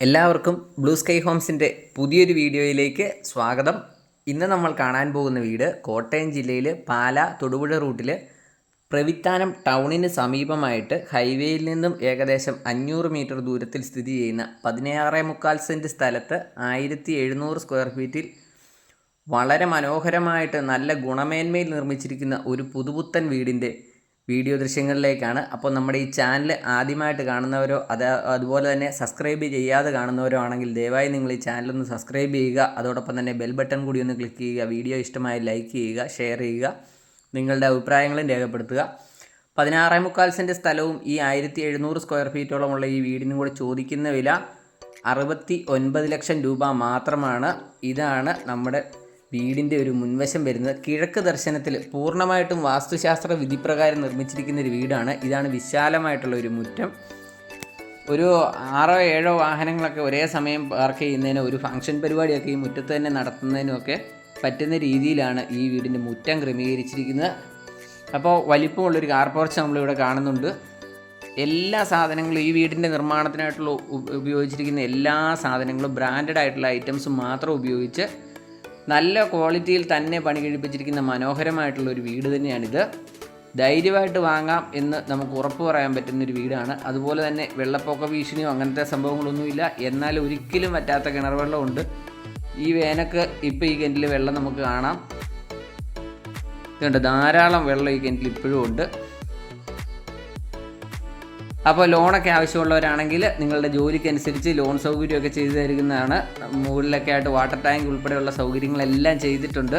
എല്ലാവർക്കും blue sky ഹോംസിന്റെ പുതിയൊരു വീഡിയോയിലേക്ക് സ്വാഗതം. ഇന്ന് നമ്മൾ കാണാൻ പോകുന്ന വീട് കോട്ടയം ജില്ലയിൽ പാല തൊടുപുഴ റൂട്ടിൽ പ്രവിത്താനം ടൗണിന് സമീപമായിട്ട് ഹൈവേയിൽ നിന്നും ഏകദേശം അഞ്ഞൂറ് മീറ്റർ ദൂരത്തിൽ സ്ഥിതി ചെയ്യുന്ന പതിനാറ് മുക്കാൽ സെന്റ് സ്ഥലത്ത് ആയിരത്തി എഴുന്നൂറ് സ്ക്വയർ ഫീറ്റിൽ വളരെ മനോഹരമായിട്ട് നല്ല ഗുണമേന്മയിൽ നിർമ്മിച്ചിരിക്കുന്ന ഒരു പുതുപുത്തൻ വീടിന്റെ വീഡിയോ ദൃശ്യങ്ങളിലേക്കാണ്. അപ്പോൾ നമ്മുടെ ഈ ചാനൽ ആദ്യമായിട്ട് കാണുന്നവരോ അത് അതുപോലെ തന്നെ സബ്സ്ക്രൈബ് ചെയ്യാതെ കാണുന്നവരോ ആണെങ്കിൽ ദയവായി നിങ്ങൾ ഈ ചാനൽ ഒന്ന് സബ്സ്ക്രൈബ് ചെയ്യുക. അതോടൊപ്പം തന്നെ ബെൽ ബട്ടൺ കൂടി ഒന്ന് ക്ലിക്ക് ചെയ്യുക. വീഡിയോ ഇഷ്ടമായി ലൈക്ക് ചെയ്യുക ഷെയർ ചെയ്യുക നിങ്ങളുടെ അഭിപ്രായങ്ങളും രേഖപ്പെടുത്തുക. പതിനാറേ മുക്കാൽ സെന്റ് സ്ഥലവും ഈ ആയിരത്തി എഴുന്നൂറ് സ്ക്വയർ ഫീറ്റോളമുള്ള ഈ വീടിനും കൂടെ ചോദിക്കുന്ന വില അറുപത്തി ഒൻപത് ലക്ഷം രൂപ മാത്രമാണ്. ഇതാണ് നമ്മുടെ വീടിന്റെ ഒരു മുൻവശം വരുന്നത്. കിഴക്ക് ദർശനത്തിൽ പൂർണമായിട്ടും വാസ്തുശാസ്ത്ര വിധിപ്രകാരം നിർമ്മിച്ചിരിക്കുന്ന ഒരു വീടാണ്. ഇതാണ് വിശാലമായിട്ടുള്ള ഒരു മുറ്റം. ഒരു ആറോ ഏഴോ വാഹനങ്ങളൊക്കെ ഒരേ സമയം പാർക്ക് ചെയ്യുന്നതിന് ഒരു ഫംഗ്ഷൻ പരിപാടിയൊക്കെ ഈ മുറ്റത്ത് തന്നെ നടത്തുന്നതിനുമൊക്കെ പറ്റുന്ന രീതിയിലാണ് ഈ വീടിന്റെ മുറ്റം ക്രമീകരിച്ചിരിക്കുന്നത്. അപ്പോൾ വലിപ്പമുള്ളൊരു കാർ പോർച്ച് നമ്മളിവിടെ കാണുന്നുണ്ട്. എല്ലാ സാധനങ്ങളും ഈ വീടിന്റെ നിർമ്മാണത്തിനായിട്ടുള്ള ഉപയോഗിച്ചിരിക്കുന്ന എല്ലാ സാധനങ്ങളും ബ്രാൻഡഡ് ആയിട്ടുള്ള ഐറ്റംസ് മാത്രം ഉപയോഗിച്ച് നല്ല ക്വാളിറ്റിയിൽ തന്നെ പണി കഴിപ്പിച്ചിരിക്കുന്ന മനോഹരമായിട്ടുള്ള ഒരു വീട് തന്നെയാണിത്. ധൈര്യമായിട്ട് വാങ്ങാം എന്ന് നമുക്ക് ഉറപ്പ് പറയാൻ പറ്റുന്ന ഒരു വീടാണ്. അതുപോലെ തന്നെ വെള്ളപ്പൊക്ക ഭീഷണിയോ അങ്ങനത്തെ സംഭവങ്ങളൊന്നുമില്ല. എന്നാൽ ഒരിക്കലും പറ്റാത്ത കിണർ വെള്ളമുണ്ട് ഈ വേനക്ക് ഇപ്പോൾ ഈ കിണറ്റിൽ വെള്ളം നമുക്ക് കാണാം. ഇതുണ്ട് ധാരാളം വെള്ളം ഈ കിണറ്റിൽ ഇപ്പോഴും ഉണ്ട്. അപ്പോൾ ലോണൊക്കെ ആവശ്യമുള്ളവരാണെങ്കിൽ നിങ്ങളുടെ ജോലിക്കനുസരിച്ച് ലോൺ സൗകര്യമൊക്കെ ചെയ്തു തരുന്നതാണ്. മുകളിലൊക്കെ ആയിട്ട് വാട്ടർ ടാങ്ക് ഉൾപ്പെടെയുള്ള സൗകര്യങ്ങളെല്ലാം ചെയ്തിട്ടുണ്ട്.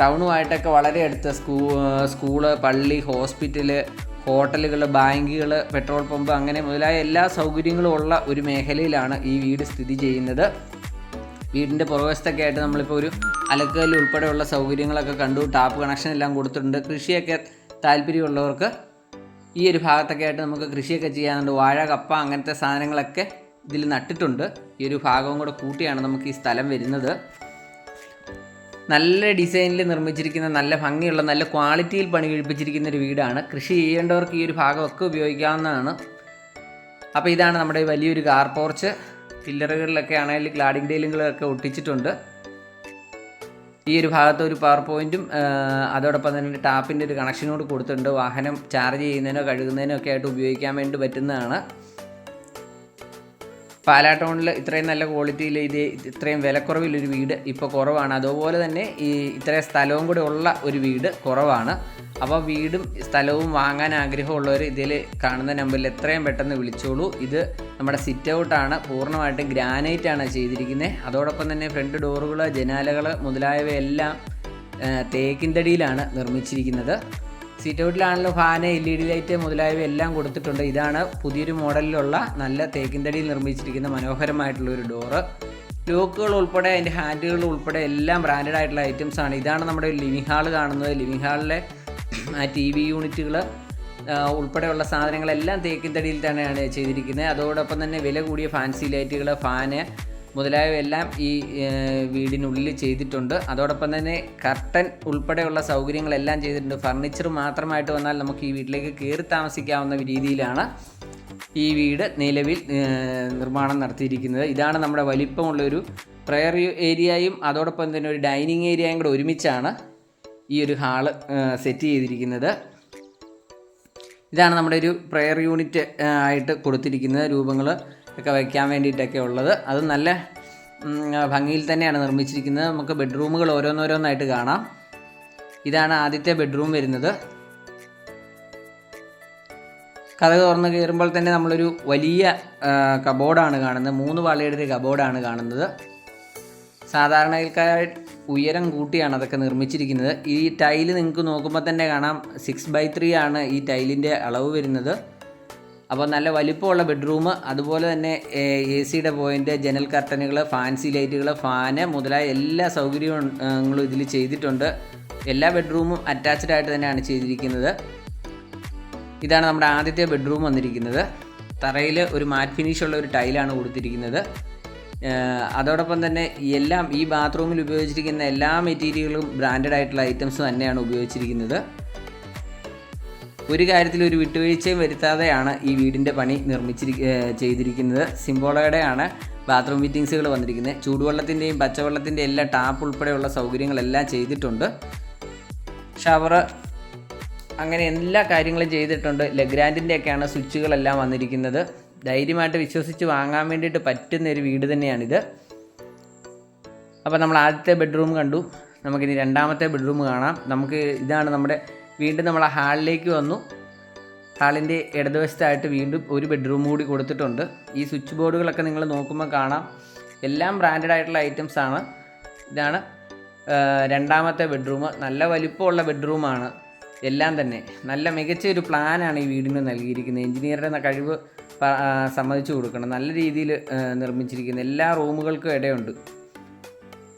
ടൗണുമായിട്ടൊക്കെ വളരെ അടുത്ത സ്കൂ സ്കൂൾ പള്ളി ഹോസ്പിറ്റൽ ഹോട്ടലുകൾ ബാങ്കുകൾ പെട്രോൾ പമ്പ് അങ്ങനെ മുതലായ എല്ലാ സൗകര്യങ്ങളും ഉള്ള ഒരു മേഖലയിലാണ് ഈ വീട് സ്ഥിതി ചെയ്യുന്നത്. വീടിന്റെ പുറവശത്തൊക്കെ ആയിട്ട് നമ്മളിപ്പോൾ ഒരു അലക്കല്ല് ഉൾപ്പെടെയുള്ള സൗകര്യങ്ങളൊക്കെ കണ്ടു ടാപ്പ് കണക്ഷൻ എല്ലാം കൊടുത്തിട്ടുണ്ട്. കൃഷിയൊക്കെ താല്പര്യമുള്ളവർക്ക് ഈ ഒരു ഭാഗത്തൊക്കെ ആയിട്ട് നമുക്ക് കൃഷിയൊക്കെ ചെയ്യാനുണ്ട് വാഴ കപ്പ അങ്ങനത്തെ സാധനങ്ങളൊക്കെ ഇതിൽ നട്ടിട്ടുണ്ട്. ഈ ഒരു ഭാഗവും കൂടെ കൂട്ടിയാണ് നമുക്ക് ഈ സ്ഥലം വരുന്നത്. നല്ല ഡിസൈനിൽ നിർമ്മിച്ചിരിക്കുന്ന നല്ല ഭംഗിയുള്ള നല്ല ക്വാളിറ്റിയിൽ പണി കഴിപ്പിച്ചിരിക്കുന്ന ഒരു വീടാണ്. കൃഷി ചെയ്യേണ്ടവർക്ക് ഈ ഒരു ഭാഗമൊക്കെ ഉപയോഗിക്കാവുന്നതാണ്. അപ്പോൾ ഇതാണ് നമ്മുടെ വലിയൊരു കാർ പോർച്ച് പില്ലറുകളിലൊക്കെ ആണെങ്കിൽ ഗ്ലാഡിങ് ഡെയിലുകളൊക്കെ ഒട്ടിച്ചിട്ടുണ്ട്. ഈ ഒരു ഭാഗത്ത് ഒരു പവർ പോയിന്റും അതോടൊപ്പം തന്നെ ടാപ്പിന്റെ ഒരു കണക്ഷനോട് കൊടുത്തിട്ടുണ്ട്. വാഹനം ചാർജ് ചെയ്യുന്നതിനോ കഴുകുന്നതിനോ ഒക്കെ ആയിട്ട് ഉപയോഗിക്കാൻ വേണ്ടി പറ്റുന്നതാണ്. പാലാ ടൗണിൽ ഇത്രയും നല്ല ക്വാളിറ്റിയിൽ ഇത് ഇത്രയും വിലക്കുറവിലൊരു വീട് ഇപ്പോൾ കുറവാണ്. അതുപോലെ തന്നെ ഈ ഇത്രയും സ്ഥലവും കൂടെ ഉള്ള ഒരു വീട് കുറവാണ്. അപ്പോൾ വീടും സ്ഥലവും വാങ്ങാൻ ആഗ്രഹമുള്ളവർ ഇതിൽ കാണുന്ന നമ്പറിൽ എത്രയും പെട്ടെന്ന് വിളിച്ചോളൂ. ഇത് നമ്മുടെ സിറ്റ് ഔട്ടാണ് പൂർണമായിട്ടും ഗ്രാനൈറ്റ് ആണ് ചെയ്തിരിക്കുന്നത് അതോടൊപ്പം തന്നെ ഫ്രണ്ട് ഡോറുകൾ ജനാലകൾ മുതലായവയെല്ലാം തേക്കിൻ തടിയിലാണ് നിർമ്മിച്ചിരിക്കുന്നത്. Seat ഔട്ടിലാണല്ലോ fan L E D light മുതലായവ എല്ലാം കൊടുത്തിട്ടുണ്ട്. ഇതാണ് പുതിയൊരു മോഡലിലുള്ള നല്ല തേക്കിൻതടിയിൽ നിർമ്മിച്ചിരിക്കുന്ന മനോഹരമായിട്ടുള്ള ഒരു ഡോറ് ലോക്കുകൾ ഉൾപ്പെടെ അതിന്റെ ഹാൻഡുകൾ ഉൾപ്പെടെ എല്ലാം ബ്രാൻഡഡ് ആയിട്ടുള്ള ഐറ്റംസ് ആണ്. ഇതാണ് നമ്മുടെ ലിവിംഗ് ഹാൾ കാണുന്നത്. ലിവിംഗ് ഹാളിലെ ആ ടി വി യൂണിറ്റുകൾ ഉൾപ്പെടെയുള്ള സാധനങ്ങളെല്ലാം തേക്കിൻ തടിയിൽ തന്നെയാണ് ചെയ്തിരിക്കുന്നത്. അതോടൊപ്പം തന്നെ വില കൂടിയ ഫാൻസി ലൈറ്റുകൾ ഫാന് മുതലായവയെല്ലാം ഈ വീടിനുള്ളിൽ ചെയ്തിട്ടുണ്ട്. അതോടൊപ്പം തന്നെ കർട്ടൻ ഉൾപ്പെടെയുള്ള സൗകര്യങ്ങളെല്ലാം ചെയ്തിട്ടുണ്ട്. ഫർണിച്ചർ മാത്രമായിട്ട് വന്നാൽ നമുക്ക് ഈ വീട്ടിലേക്ക് കയറി താമസിക്കാവുന്ന രീതിയിലാണ് ഈ വീട് നിലവിൽ നിർമ്മാണം നടത്തിയിരിക്കുന്നത്. ഇതാണ് നമ്മുടെ വലിപ്പമുള്ളൊരു പ്രയർ ഏരിയയും അതോടൊപ്പം തന്നെ ഒരു ഡൈനിങ് ഏരിയയും കൂടെ ഒരുമിച്ചാണ് ഈ ഒരു ഹാൾ സെറ്റ് ചെയ്തിരിക്കുന്നത്. ഇതാണ് നമ്മുടെ ഒരു പ്രെയർ യൂണിറ്റ് ആയിട്ട് കൊടുത്തിരിക്കുന്ന രൂപങ്ങൾ ഒക്കെ വയ്ക്കാൻ വേണ്ടിയിട്ടൊക്കെ ഉള്ളത്. അത് നല്ല ഭംഗിയിൽ തന്നെയാണ് നിർമ്മിച്ചിരിക്കുന്നത്. നമുക്ക് ബെഡ്റൂമുകൾ ഓരോന്നോരോന്നായിട്ട് കാണാം. ഇതാണ് ആദ്യത്തെ ബെഡ്റൂം വരുന്നത്. കഥ തുറന്ന് കയറുമ്പോൾ തന്നെ നമ്മളൊരു വലിയ കബോർഡാണ് കാണുന്നത്. മൂന്ന് പാളിയുടെ ഒരു കബോർഡാണ് കാണുന്നത്. സാധാരണക്കാർ ഉയരം കൂട്ടിയാണ് അതൊക്കെ നിർമ്മിച്ചിരിക്കുന്നത്. ഈ ടൈൽ നിങ്ങൾക്ക് നോക്കുമ്പോൾ തന്നെ കാണാം. സിക്സ് ബൈ ത്രീ ആണ് ഈ ടൈലിന്റെ അളവ് വരുന്നത്. അപ്പോൾ നല്ല വലിപ്പമുള്ള ബെഡ്റൂം അതുപോലെ തന്നെ എ സിയുടെ പോയിന്റ് ജനൽ കർട്ടനുകൾ ഫാൻസി ലൈറ്റുകൾ ഫാന് മുതലായ എല്ലാ സൗകര്യങ്ങളും ഇതിൽ ചെയ്തിട്ടുണ്ട്. എല്ലാ ബെഡ്റൂമും അറ്റാച്ച്ഡ് ആയിട്ട് തന്നെയാണ് ചെയ്തിരിക്കുന്നത്. ഇതാണ് നമ്മുടെ ആദ്യത്തെ ബെഡ്റൂം വന്നിരിക്കുന്നത്. തറയിൽ ഒരു മാറ്റ് ഫിനിഷ് ഉള്ള ഒരു ടൈലാണ് കൊടുത്തിരിക്കുന്നത്. അതോടൊപ്പം തന്നെ എല്ലാം ഈ ബാത്റൂമിൽ ഉപയോഗിച്ചിരിക്കുന്ന എല്ലാ മെറ്റീരിയലുകളും ബ്രാൻഡഡ് ആയിട്ടുള്ള ഐറ്റംസ് തന്നെയാണ് ഉപയോഗിച്ചിരിക്കുന്നത്. ഒരു കാര്യത്തിൽ ഒരു വിട്ടുവീഴ്ചയും വരുത്താതെയാണ് ഈ വീടിന്റെ പണി നിർമ്മിച്ചിരി ചെയ്തിരിക്കുന്നത്. സിംബോളയുടെയാണ് ബാത്റൂം ഫിറ്റിങ്സുകൾ വന്നിരിക്കുന്നത്. ചൂടുവെള്ളത്തിന്റെയും പച്ചവെള്ളത്തിന്റെയും എല്ലാ ടാപ്പ് ഉൾപ്പെടെയുള്ള സൗകര്യങ്ങളെല്ലാം ചെയ്തിട്ടുണ്ട്. ഷവർ അങ്ങനെ എല്ലാ കാര്യങ്ങളും ചെയ്തിട്ടുണ്ട്. ലെഗ്രാൻഡിന്റെ ഒക്കെയാണ് സ്വിച്ചുകളെല്ലാം വന്നിരിക്കുന്നത്. ധൈര്യമായിട്ട് വിശ്വസിച്ച് വാങ്ങാൻ വേണ്ടിയിട്ട് പറ്റുന്ന ഒരു വീട് തന്നെയാണിത്. അപ്പോൾ നമ്മൾ ആദ്യത്തെ ബെഡ്റൂം കണ്ടു. നമുക്കിനി രണ്ടാമത്തെ ബെഡ്റൂം കാണാം. നമുക്ക് ഇതാണ് നമ്മുടെ വീണ്ടും നമ്മൾ ആ ഹാളിലേക്ക് വന്നു. ഹാളിന്റെ ഇടതുവശത്തായിട്ട് വീണ്ടും ഒരു ബെഡ്റൂം കൂടി കൊടുത്തിട്ടുണ്ട്. ഈ സ്വിച്ച് ബോർഡുകളൊക്കെ നിങ്ങൾ നോക്കുമ്പോൾ കാണാം. എല്ലാം ബ്രാൻഡഡ് ആയിട്ടുള്ള ഐറ്റംസ് ആണ്. ഇതാണ് രണ്ടാമത്തെ ബെഡ്റൂം. നല്ല വലിപ്പമുള്ള ബെഡ്റൂമാണ് എല്ലാം തന്നെ. നല്ല മികച്ച ഒരു പ്ലാനാണ് ഈ വീടിന് നൽകിയിരിക്കുന്നത്. എഞ്ചിനീയറുടെ കഴിവ് സമ്മതിച്ചു കൊടുക്കണം. നല്ല രീതിയിൽ നിർമ്മിച്ചിരിക്കുന്ന എല്ലാ റൂമുകൾക്കും ഇടയുണ്ട്.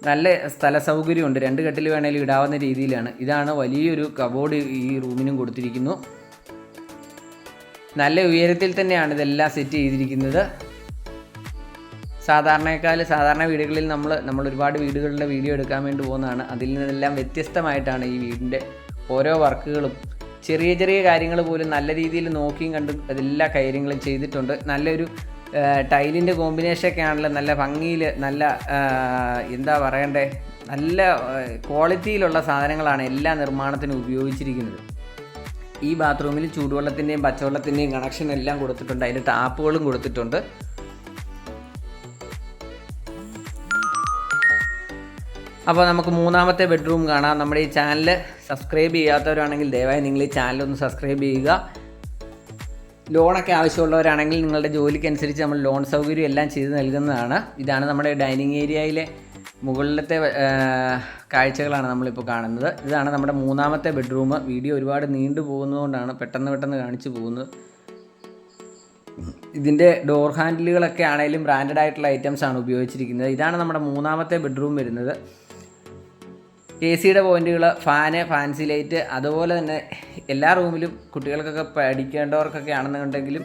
നല്ല സ്ഥല സൗകര്യമുണ്ട് രണ്ട് കെട്ടിൽ വേണേലും ഇടാവുന്ന രീതിയിലാണ്. ഇതാണ് വലിയൊരു കബോർഡ് ഈ റൂമിനും കൊടുത്തിരിക്കുന്നു. നല്ല ഉയരത്തിൽ തന്നെയാണ് ഇതെല്ലാം സെറ്റ് ചെയ്തിരിക്കുന്നത്. സാധാരണക്കാൽ സാധാരണ വീടുകളിൽ നമ്മൾ നമ്മൾ ഒരുപാട് വീടുകളുടെ വീഡിയോ എടുക്കാൻ വേണ്ടി പോകുന്നതാണ്. അതിൽ നിന്നെല്ലാം വ്യത്യസ്തമായിട്ടാണ് ഈ വീടിന്റെ ഓരോ വർക്കുകളും. ചെറിയ ചെറിയ കാര്യങ്ങൾ പോലും നല്ല രീതിയിൽ നോക്കിയും കണ്ടും അതെല്ലാ കാര്യങ്ങളും ചെയ്തിട്ടുണ്ട്. നല്ലൊരു ടൈലിന്റെ കോമ്പിനേഷനൊക്കെ ആണല്ലോ നല്ല ഭംഗിയിൽ നല്ല എന്താ പറയണ്ടേ നല്ല ക്വാളിറ്റിയിലുള്ള സാധനങ്ങളാണ് എല്ലാ നിർമ്മാണത്തിനും ഉപയോഗിച്ചിരിക്കുന്നത്. ഈ ബാത്റൂമിൽ ചൂടുവെള്ളത്തിന്റെയും പച്ചവെള്ളത്തിന്റെയും കണക്ഷൻ എല്ലാം കൊടുത്തിട്ടുണ്ട് അതിന്റെ ടാപ്പുകളും കൊടുത്തിട്ടുണ്ട്. അപ്പോൾ നമുക്ക് മൂന്നാമത്തെ ബെഡ്റൂം കാണാം. നമ്മുടെ ഈ ചാനൽ സബ്സ്ക്രൈബ് ചെയ്യാത്തവരാണെങ്കിൽ ദയവായി നിങ്ങൾ ഈ ചാനൽ ഒന്ന് സബ്സ്ക്രൈബ് ചെയ്യുക. ലോണൊക്കെ ആവശ്യമുള്ളവരാണെങ്കിൽ നിങ്ങളുടെ ജോലിക്കനുസരിച്ച് നമ്മൾ ലോൺ സൗകര്യം എല്ലാം ചെയ്ത് നൽകുന്നതാണ്. ഇതാണ് നമ്മുടെ ഡൈനിങ് ഏരിയയിലെ മുകളിലത്തെ കാഴ്ചകളാണ് നമ്മളിപ്പോൾ കാണുന്നത്. ഇതാണ് നമ്മുടെ മൂന്നാമത്തെ ബെഡ്റൂം. വീഡിയോ ഒരുപാട് നീണ്ടു പോകുന്നതുകൊണ്ടാണ് പെട്ടെന്ന് പെട്ടെന്ന് കാണിച്ചു പോകുന്നത്. ഇതിന്റെ ഡോർ ഹാൻഡിലുകളൊക്കെ ആണെങ്കിലും ബ്രാൻഡഡ് ആയിട്ടുള്ള ഐറ്റംസ് ആണ് ഉപയോഗിച്ചിരിക്കുന്നത്. ഇതാണ് നമ്മുടെ മൂന്നാമത്തെ ബെഡ്റൂം വരുന്നത്. എ സിയുടെ പോയിന്റുകൾ ഫാന് ഫാൻസി ലൈറ്റ് അതുപോലെ തന്നെ എല്ലാ റൂമിലും കുട്ടികൾക്കൊക്കെ പഠിക്കേണ്ടവർക്കൊക്കെ ആണെന്നുണ്ടെങ്കിലും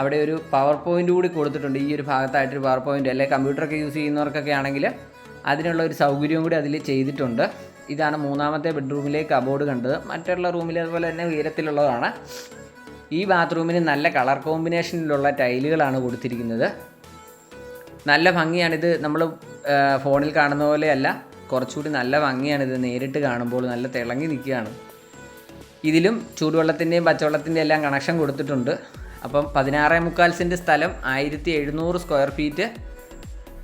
അവിടെ ഒരു പവർ പോയിന്റ് കൂടി കൊടുത്തിട്ടുണ്ട്. ഈ ഒരു ഭാഗത്തായിട്ടൊരു പവർ പോയിന്റ് അല്ലെങ്കിൽ കമ്പ്യൂട്ടറൊക്കെ യൂസ് ചെയ്യുന്നവർക്കൊക്കെ ആണെങ്കിൽ അതിനുള്ള ഒരു സൗകര്യവും കൂടി അതിൽ ചെയ്തിട്ടുണ്ട്. ഇതാണ് മൂന്നാമത്തെ ബെഡ്റൂമിലെ കബോർഡ് കണ്ടത്. മറ്റുള്ള റൂമിൽ അതുപോലെ തന്നെ ഉയരത്തിലുള്ളതാണ്. ഈ ബാത്റൂമിന് നല്ല കളർ കോമ്പിനേഷനിലുള്ള ടൈലുകളാണ് കൊടുത്തിരിക്കുന്നത്. നല്ല ഭംഗിയാണിത്. നമ്മൾ ഫോണിൽ കാണുന്ന പോലെയല്ല കുറച്ചുകൂടി നല്ല ഭംഗിയാണ് ഇത് നേരിട്ട് കാണുമ്പോൾ നല്ല തിളങ്ങി നിൽക്കുകയാണ്. ഇതിലും ചൂടുവെള്ളത്തിന്റെയും പച്ചവെള്ളത്തിന്റെയും എല്ലാം കണക്ഷൻ കൊടുത്തിട്ടുണ്ട്. അപ്പം പതിനാറേ മുക്കാൽ സെന്റ് സ്ഥലം ആയിരത്തി എഴുന്നൂറ് സ്ക്വയർ ഫീറ്റ്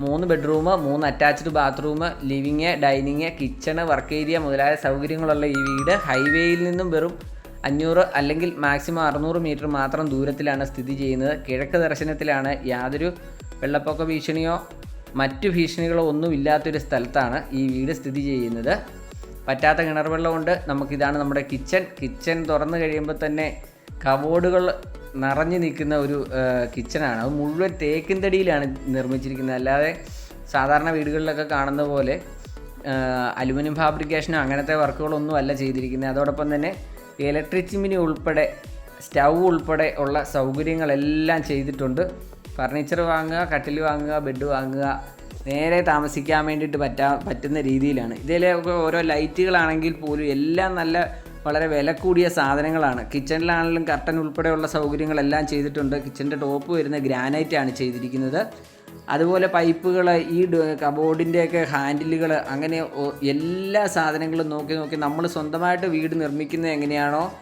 മൂന്ന് ബെഡ്റൂം മൂന്ന് attached bathroom living dining kitchen work area മുതലായ സൗകര്യങ്ങളുള്ള ഈ വീട് ഹൈവേയിൽ നിന്നും വെറും അഞ്ഞൂറ് അല്ലെങ്കിൽ മാക്സിമം അറുന്നൂറ് മീറ്റർ മാത്രം ദൂരത്തിലാണ് സ്ഥിതി ചെയ്യുന്നത്. കിഴക്ക് ദർശനത്തിലാണ് യാതൊരു വെള്ളപ്പൊക്ക ഭീഷണിയോ മറ്റു ഭീഷണികളോ ഒന്നും ഇല്ലാത്തൊരു സ്ഥലത്താണ് ഈ വീട് സ്ഥിതി ചെയ്യുന്നത്. പറ്റാത്ത കിണർ വെള്ളമുണ്ട് നമുക്കിതാണ് നമ്മുടെ കിച്ചൺ. കിച്ചൺ തുറന്നു കഴിയുമ്പോൾ തന്നെ കബോർഡുകൾ നിറഞ്ഞു നിൽക്കുന്ന ഒരു കിച്ചണാണ്. അത് മുഴുവൻ തേക്കിൻ തടിയിലാണ് നിർമ്മിച്ചിരിക്കുന്നത്. അല്ലാതെ സാധാരണ വീടുകളിലൊക്കെ കാണുന്ന പോലെ അലുമിനിയം ഫാബ്രിക്കേഷനോ അങ്ങനത്തെ വർക്കുകളൊന്നും അല്ല ചെയ്തിരിക്കുന്നത്. അതോടൊപ്പം തന്നെ ഇലക്ട്രിക് ചിമ്മിനി ഉൾപ്പെടെ സ്റ്റൗ ഉൾപ്പെടെ ഉള്ള സൗകര്യങ്ങളെല്ലാം ചെയ്തിട്ടുണ്ട്. ഫർണിച്ചർ വാങ്ങുക കട്ടിൽ വാങ്ങുക ബെഡ് വാങ്ങുക നേരെ താമസിക്കാൻ വേണ്ടിയിട്ട് പറ്റാ പറ്റുന്ന രീതിയിലാണ്. ഇതിലൊക്കെ ഓരോ ലൈറ്റുകളാണെങ്കിൽ പോലും എല്ലാം നല്ല വളരെ വില കൂടിയ സാധനങ്ങളാണ്. കിച്ചണിലാണെങ്കിലും കർട്ടൻ ഉൾപ്പെടെയുള്ള സൗകര്യങ്ങളെല്ലാം ചെയ്തിട്ടുണ്ട്. കിച്ചന്റെ ടോപ്പ് വരുന്ന ഗ്രാനൈറ്റ് ആണ് ചെയ്തിരിക്കുന്നത്. അതുപോലെ പൈപ്പുകൾ ഈ കബോർഡിന്റെയൊക്കെ ഹാൻഡിലുകൾ അങ്ങനെ എല്ലാ സാധനങ്ങളും നോക്കി നോക്കി നമ്മൾ സ്വന്തമായിട്ട് വീട് നിർമ്മിക്കുന്നത് എങ്ങനെയാണോ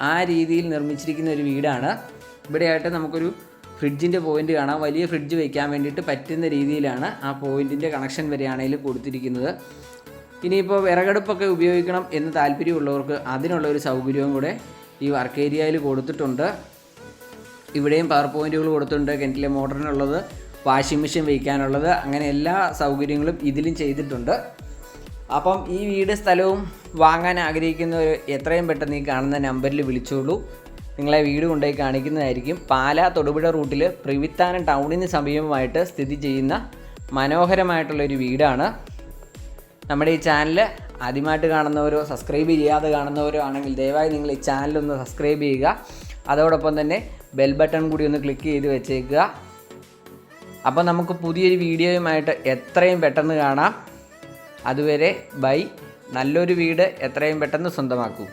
ആ രീതിയിൽ നിർമ്മിച്ചിരിക്കുന്ന ഒരു വീടാണ്. ഇവിടെയായിട്ട് നമുക്കൊരു ഫ്രിഡ്ജിന്റെ പോയിന്റ് കാണാം. വലിയ ഫ്രിഡ്ജ് വയ്ക്കാൻ വേണ്ടിയിട്ട് പറ്റുന്ന രീതിയിലാണ് ആ പോയിന്റിന്റെ കണക്ഷൻ വരെയാണെങ്കിലും കൊടുത്തിരിക്കുന്നത്. ഇനിയിപ്പോൾ വിറകടുപ്പൊക്കെ ഉപയോഗിക്കണം എന്ന് താല്പര്യമുള്ളവർക്ക് അതിനുള്ള ഒരു സൗകര്യവും കൂടെ ഈ വർക്ക് ഏരിയയിൽ കൊടുത്തിട്ടുണ്ട്. ഇവിടെയും പവർ പോയിന്റുകൾ കൊടുത്തിട്ടുണ്ട്. കിണറ്റിലെ മോട്ടറിനുള്ളത് വാഷിംഗ് മെഷീൻ വയ്ക്കാനുള്ളത് അങ്ങനെ എല്ലാ സൗകര്യങ്ങളും ഇതിലും ചെയ്തിട്ടുണ്ട്. അപ്പം ഈ വീട് സ്ഥലവും വാങ്ങാൻ ആഗ്രഹിക്കുന്നവർ എത്രയും പെട്ടെന്ന് ഈ കാണുന്ന നമ്പറിൽ വിളിച്ചോളൂ. നിങ്ങളെ വീട് കൊണ്ടുപോയി കാണിക്കുന്നതായിരിക്കും. പാല തൊടുപുഴ റൂട്ടിൽ പ്രിവിത്താനം ടൗണിന് സമീപമായിട്ട് സ്ഥിതി ചെയ്യുന്ന മനോഹരമായിട്ടുള്ളൊരു വീടാണ്. നമ്മുടെ ഈ ചാനൽ ആദ്യമായിട്ട് കാണുന്നവരോ സബ്സ്ക്രൈബ് ചെയ്യാതെ കാണുന്നവരോ ആണെങ്കിൽ ദയവായി നിങ്ങൾ ഈ ചാനലൊന്ന് സബ്സ്ക്രൈബ് ചെയ്യുക. അതോടൊപ്പം തന്നെ ബെൽ ബട്ടൺ കൂടി ഒന്ന് ക്ലിക്ക് ചെയ്ത് വെച്ചേക്കുക. അപ്പോൾ നമുക്ക് പുതിയൊരു വീഡിയോയുമായിട്ട് എത്രയും പെട്ടെന്ന് കാണാം. അതുവരെ ബൈ. നല്ലൊരു വീട് എത്രയും പെട്ടെന്ന് സ്വന്തമാക്കൂ.